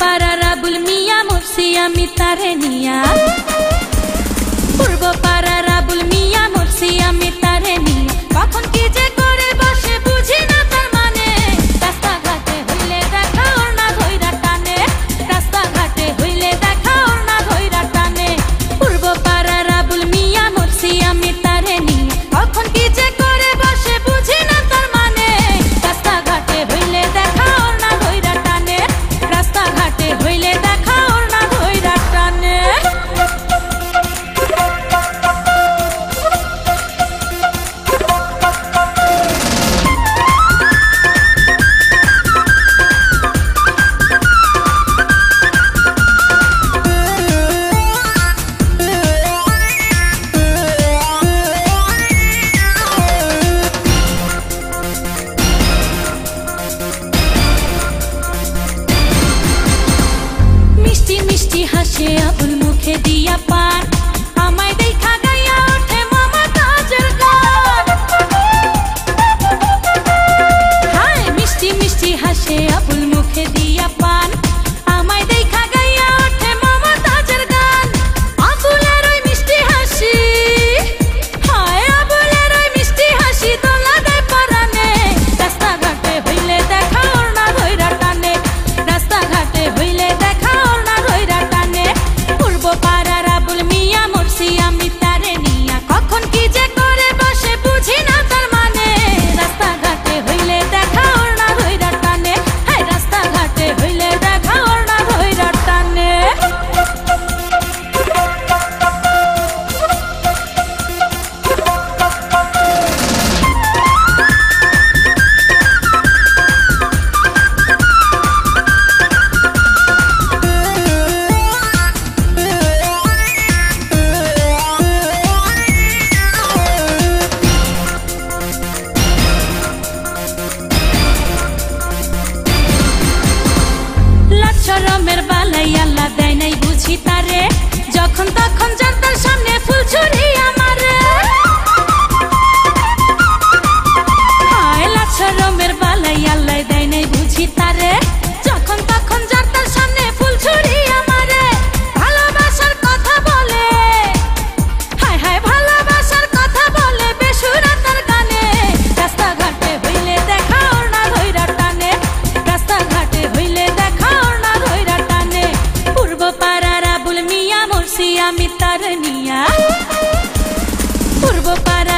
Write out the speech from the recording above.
পাড়া রাবুল মিয়া মরছি আমি তারে নিয়া। পূর্ব পাড়া রাবুল মিয়া মরছি আমি media pan. তারে যখন তখন জানতার সামনে ফুল ছুরি curvo para